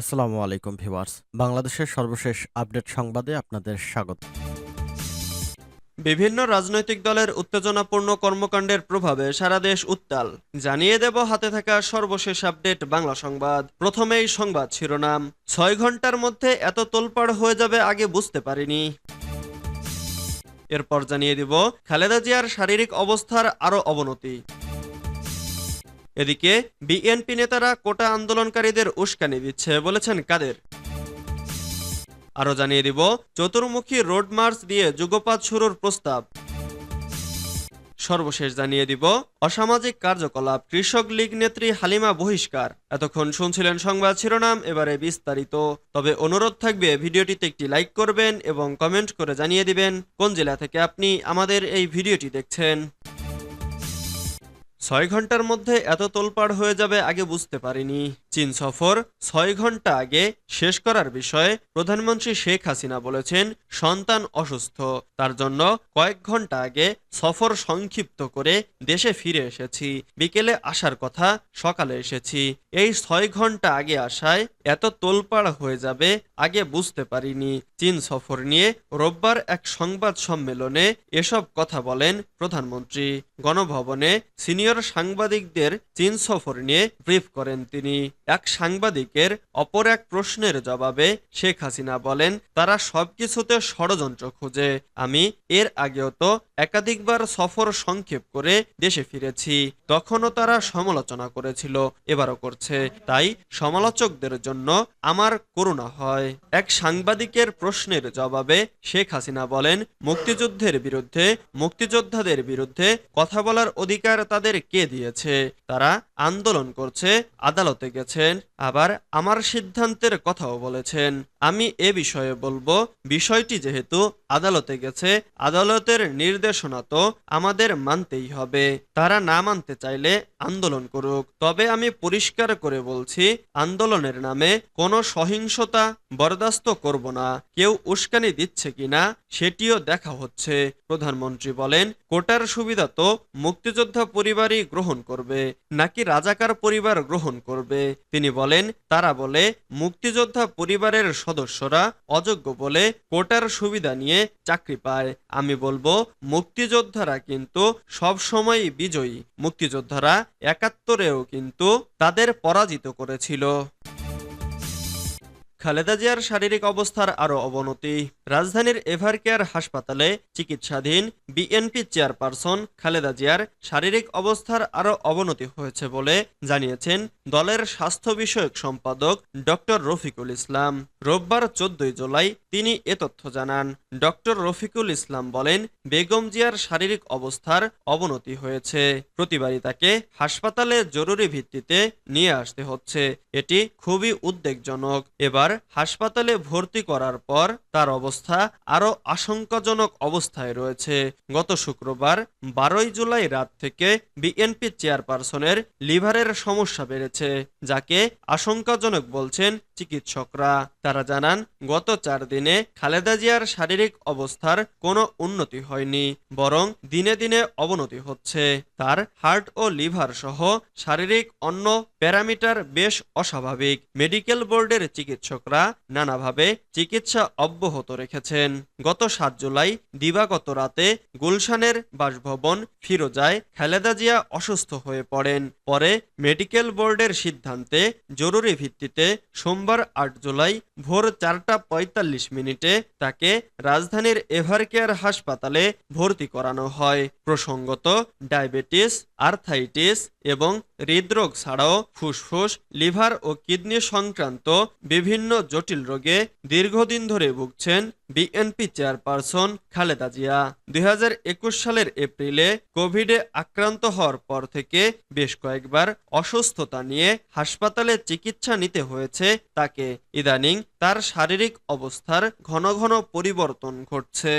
আসসালামু আলাইকুম ভিউয়ার্স। বাংলাদেশের সর্বশেষ আপডেট সংবাদে আপনাদের স্বাগত। বিভিন্ন রাজনৈতিক দলের উত্তেজনাপূর্ণ কর্মকাণ্ডের প্রভাবে সারা দেশ উত্তাল। জানিয়ে দেব হাতে থাকা সর্বশেষ আপডেট বাংলা সংবাদ। প্রথমেই সংবাদ শিরোনাম। ছয় ঘণ্টার মধ্যে এত তোলপাড় হয়ে যাবে আগে বুঝতে পারিনি। এরপর জানিয়ে দিব, খালেদা জিয়ার শারীরিক অবস্থার আরও অবনতি। এদিকে বিএনপি নেতারা কোটা আন্দোলনকারীদের উস্কানি দিচ্ছে বলেছেন কাদের। আরও জানিয়ে দিব, চতুর্মুখী রোড মার্চ দিয়ে যুগপাত শুরুর প্রস্তাব। সর্বশেষ জানিয়ে দিব, অসামাজিক কার্যকলাপ, কৃষক লীগ নেত্রী হালিমা বহিষ্কার। এতক্ষণ শুনছিলেন সংবাদ শিরোনাম, এবারে বিস্তারিত। তবে অনুরোধ থাকবে, ভিডিওটিতে একটি লাইক করবেন এবং কমেন্ট করে জানিয়ে দিবেন কোন জেলা থেকে আপনি আমাদের এই ভিডিওটি দেখছেন। ছয় ঘণ্টার মধ্যে এত তোলপাড় হয়ে যাবে আগে বুঝতে পারিনি। চীন সফর ছয় ঘণ্টা আগে শেষ করার বিষয়ে প্রধানমন্ত্রী শেখ হাসিনা বলেছেন, সন্তান অসুস্থ। তার জন্য কয়েক ঘণ্টা আগে সফর সংক্ষিপ্ত করে দেশে ফিরে এসেছি। বিকেলে আসার কথা সকালে এসেছি। এই ছয় ঘণ্টা আগে আসায় এত তোলপাড় হয়ে যাবে, আগে বুঝতে পারিনি। চীন সফর নিয়ে রোববার এক সংবাদ সম্মেলনে এসব কথা বলেন প্রধানমন্ত্রী। গণভবনে সিনিয়র সাংবাদিকদের চীন সফর নিয়ে ব্রিফ করেন তিনি। এক সাংবাদিকের অপর এক প্রশ্নের জবাবে শেখ হাসিনা বলেন, তারা সবকিছুতে ষড়যন্ত্র খুঁজে। আমি এর আগেও তো একাধিকবার সফর সংক্ষেপ করে দেশে ফিরেছি। তখনও তারা সমালোচনা করেছিল, এবারও করছে। তাই সমালোচকদের জন্য আমার করুণা হয়। এক সাংবাদিকের প্রশ্নের জবাবে শেখ হাসিনা বলেন, মুক্তিযুদ্ধের বিরুদ্ধে, মুক্তিযোদ্ধাদের বিরুদ্ধে কথা বলার অধিকার তাদের কে দিয়েছে? তারা আন্দোলন করছে, আদালতে গেছেন আবার আমার সিদ্ধান্তের কথাও বলেছেন। আমি এ বিষয়ে বলব, বিষয়টি যেহেতু আদালতে গেছে, আদালতের নির্দেশনা তো আমাদের মানতেই হবে। তারা না মানতে চাইলে আন্দোলন করুক। তবে আমি পরিষ্কার করে বলছি, আন্দোলনের নামে কোনো সহিংসতা বরদাস্ত করব না। কেউ উস্কানি দিচ্ছে কিনা সেটিও দেখা হচ্ছে। প্রধানমন্ত্রী বলেন, কোটার সুবিধা তো মুক্তিযোদ্ধা পরিবারই গ্রহণ করবে, নাকি রাজাকার পরিবার গ্রহণ করবে। তিনি বলেন তারা বলে, মুক্তিযোদ্ধা পরিবারের সদস্যরা অযোগ্য বলে কোটার সুবিধা নিয়ে চাকরি পায়। আমি বলব, মুক্তিযোদ্ধারা কিন্তু সব সময় বিজয়ী। মুক্তিযোদ্ধারা একাত্তরেও কিন্তু তাদের পরাজিত করেছিল। খালেদা জিয়ার শারীরিক অবস্থার আরও অবনতি। রাজধানীর এভার কেয়ার হাসপাতালে চিকিৎসাধীন বিএনপি চেয়ারপারসন খালেদা জিয়ার শারীরিক অবস্থার আরও অবনতি হয়েছে বলে জানিয়েছেন দলের স্বাস্থ্য বিষয়ক সম্পাদক ডক্টর রফিকুল ইসলাম। রোববার চোদ্দই জুলাই তিনি এ তথ্য জানান। ডক্টর রফিকুল ইসলাম বলেন, বেগম জিয়ার শারীরিক অবস্থার অবনতি হয়েছে। প্রতিবারই তাকে হাসপাতালে জরুরি ভিত্তিতে নিয়ে আসতে হচ্ছে। এটি খুবই উদ্বেগজনক। এবার হাসপাতালে ভর্তি করার পর তার অবস্থা আরও আশঙ্কাজনক অবস্থায় রয়েছে। গত শুক্রবার বারোই জুলাই রাত থেকে বিএনপি চেয়ারপারসনের লিভারের সমস্যা বেড়েছে, যাকে আশঙ্কাজনক বলছেন চিকিৎসকরা। তারা জানান, গত চার দিনে খালেদা জিয়ার শারীরিক অবস্থার কোনো উন্নতি হয়নি, বরং দিনে দিনে অবনতি হচ্ছে। তার হার্ট ও লিভার সহ শারীরিক অন্য প্যারামিটার বেশ অস্বাভাবিক। মেডিকেল বোর্ডের চিকিৎসকরা নানাভাবে চিকিৎসা অব্যাহত রেখেছেন। গত সাত জুলাই, দিবাগত রাতে গুলশানের বাসভবন ফিরোজায় খালেদা জিয়া অসুস্থ হয়ে পড়েন। পরে মেডিকেল বোর্ডের সিদ্ধান্তে জরুরি ভিত্তিতে সোমবার আট জুলাই ভোর চারটা পঁয়তাল্লিশ মিনিটে তাকে রাজধানীর এভারকেয়ার হাসপাতালে ভর্তি করানো হয়। প্রসঙ্গত, ডায়াবেটিস, আর্থাইটিস এবং হৃদরোগ ছাড়াও ফুসফুস, লিভার ও কিডনি সংক্রান্ত বিভিন্ন জটিল রোগে দীর্ঘদিন ধরে ভুগছেন বিএনপি চেয়ারপারসন খালেদা জিয়া। দুই হাজার একুশ সালের এপ্রিলে কোভিডে আক্রান্ত হওয়ার পর থেকে বেশ কয়েকবার অসুস্থতা নিয়ে হাসপাতালে চিকিৎসা নিতে হয়েছে। তাকে ইদানিং তার শারীরিক অবস্থার ঘন ঘন পরিবর্তন ঘটছে।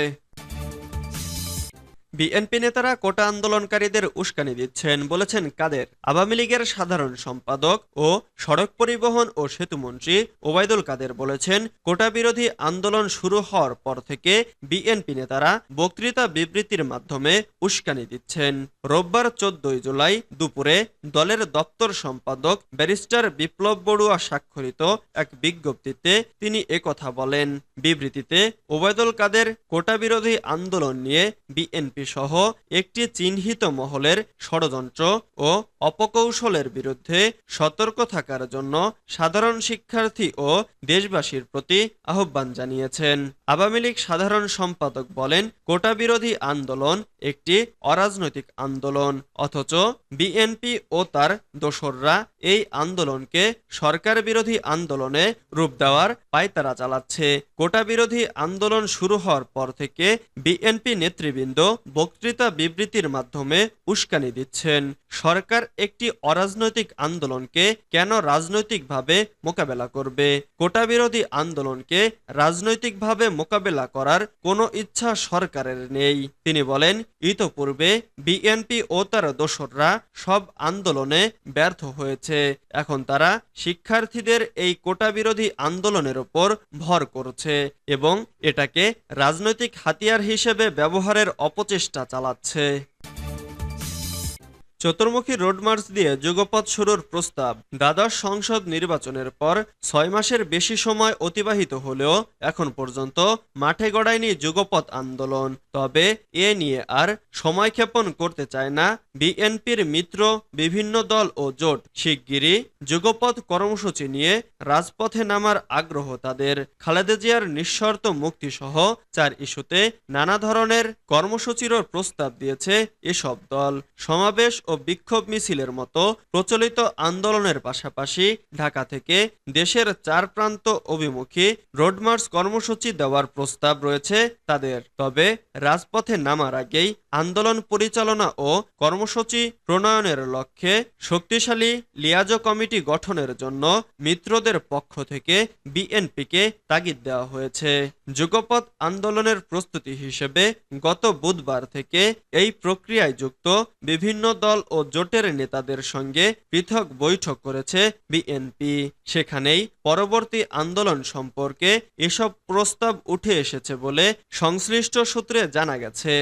বিএনপি নেতারা কোটা আন্দোলনকারীদের উস্কানি দিচ্ছেন বলেছেন কাদের। আওয়ামী লীগের সাধারণ সম্পাদক ও সড়ক পরিবহন ও সেতুমন্ত্রী ওবায়দুল কাদের বলেছেন, কোটা বিরোধী আন্দোলন শুরু হওয়ার পর থেকে বিএনপি নেতারা বক্তৃতা বিবৃতির মাধ্যমে উস্কানি দিচ্ছেন। রোববার চোদ্দই জুলাই দুপুরে দলের দপ্তর সম্পাদক ব্যারিস্টার বিপ্লব বড়ুয়া স্বাক্ষরিত এক বিজ্ঞপ্তিতে তিনি একথা বলেন। বিবৃতিতে ওবায়দুল কাদের কোটা বিরোধী আন্দোলন নিয়ে বিএনপি সহ একটি চিহ্নিত মহলের ষড়যন্ত্র ও অপকৌশলের বিরুদ্ধে সতর্ক থাকার জন্য সাধারণ শিক্ষার্থী ও দেশবাসীর প্রতি আহ্বান জানিয়েছেন। আওয়ামী লীগ সাধারণ সম্পাদক বলেন, কোটা বিরোধী আন্দোলন একটি অরাজনৈতিক আন্দোলন, অথচ বিএনপি ও তার দোসররা এই আন্দোলনকে সরকার বিরোধী আন্দোলনে রূপ দেওয়ার পায়তারা চালাচ্ছে। কোটা বিরোধী আন্দোলন শুরু হওয়ার পর থেকে বিএনপি নেতৃবৃন্দ বক্তৃতা বিবৃতির মাধ্যমে উস্কানি দিচ্ছেন। সরকার একটি অরাজনৈতিক আন্দোলনকে কেন রাজনৈতিকভাবে মোকাবেলা করবে? কোটা বিরোধী আন্দোলনকে রাজনৈতিকভাবে মোকাবেলা করার কোনো ইচ্ছা সরকারের নেই। তিনি বলেন ইতোপূর্বে বিএনপি ও তার দোসররা সব আন্দোলনে ব্যর্থ হয়েছে। এখন তারা শিক্ষার্থীদের এই কোটা বিরোধী আন্দোলনের ওপর ভর করছে এবং এটাকে রাজনৈতিক হাতিয়ার হিসেবে ব্যবহারের অপচেষ্টা চালাচ্ছে। চতুর্মুখী রোড মার্চ দিয়ে যুগপথ শুরুর প্রস্তাব। দ্বাদশ সংসদ নির্বাচনের পর ছয় মাসের বেশি সময় অতিবাহিত হলেও এখন পর্যন্ত মাঠে গড়ায়নি যুগপথ আন্দোলন। তবে এ নিয়ে আর সময়ক্ষেপণ করতে চায় না বিএনপির মিত্র, বিভিন্ন দল ও জোট। শিগগিরই যুগপথ কর্মসূচি নিয়ে রাজপথে নামার আগ্রহ তাদের। খালেদা জিয়ার নিঃশর্ত মুক্তিসহ চার ইস্যুতে নানা ধরনের কর্মসূচিরও প্রস্তাব দিয়েছে এসব দল। সমাবেশ ও বিক্ষোভ মিছিলের মতো প্রচলিত আন্দোলনের পাশাপাশি ঢাকা থেকে দেশের চার প্রান্ত অভিমুখী রোডমার্চ কর্মসূচি দেওয়ার প্রস্তাব রয়েছে তাদের। তবে রাজপথে নামার আগেই আন্দোলন পরিচালনা ও কর্মসূচি প্রণয়নের লক্ষ্যে শক্তিশালী লিয়াজো কমিটি গঠনের জন্য মিত্রদের পক্ষ থেকে বিএনপিকে তাগিদ দেওয়া হয়েছে। যুগপথ আন্দোলনের প্রস্তুতি হিসেবে গত বুধবার থেকে এই প্রক্রিয়ায় যুক্ত বিভিন্ন দল ও জোটের নেতাদের সঙ্গে পৃথক বৈঠক করেছে বিএনপি। সেখানেই পরবর্তী আন্দোলন সম্পর্কে এসব প্রস্তাব উঠে এসেছে বলে সংশ্লিষ্ট সূত্রে জানা গেছে।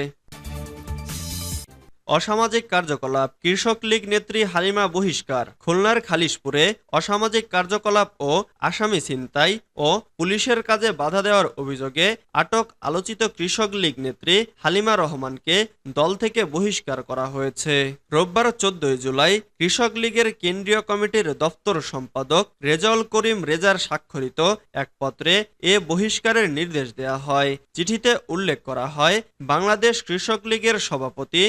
অসামাজিক কার্যকলাপ, কৃষক লীগ নেত্রী হালিমা বহিষ্কার, খুলনার খালিশপুরে অসামাজিক কার্যকলাপ ও আসামি ছিনতাই ও পুলিশের কাজে বাধা দেওয়ার অভিযোগে আটক আলোচিত কৃষক লীগ নেত্রী হালিমা রহমানকে দল থেকে বহিষ্কার করা হয়েছে। রোববার চোদ্দই জুলাই কৃষক লীগের কেন্দ্রীয় কমিটির দপ্তর সম্পাদক রেজাউল করিম রেজার স্বাক্ষরিত এক পত্রে এ বহিষ্কারের নির্দেশ দেয়া হয়। চিঠিতে উল্লেখ করা হয়, বাংলাদেশ কৃষক লীগের সভাপতি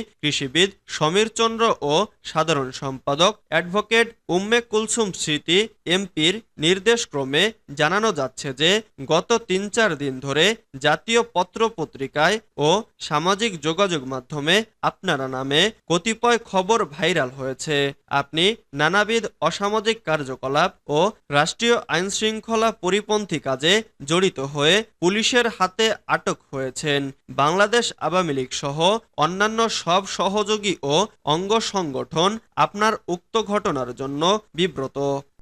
কৃষিবিদ সমীরচন্দ্র ও সাধারণ সম্পাদক অ্যাডভোকেট উম্মে কুলসুম স্মৃতি এমপির নির্দেশক্রমে জানানো যাচ্ছে যে, গত তিন চার দিন ধরে জাতীয় পত্র পত্রিকায় ও সামাজিক যোগাযোগ মাধ্যমে আপনারা নামে কতিপয় খবর ভাইরাল হয়েছে। আপনি নানাবিধ অসামাজিক কার্যকলাপ ও রাষ্ট্রীয় আইন শৃঙ্খলা পরিপন্থী কাজে জড়িত হয়ে পুলিশের হাতে আটক হয়েছেন। বাংলাদেশ আওয়ামী লীগ সহ অন্যান্য সব সহযোগী ও অঙ্গ সংগঠন আপনার উক্ত ঘটনার জন্য বিব্রত।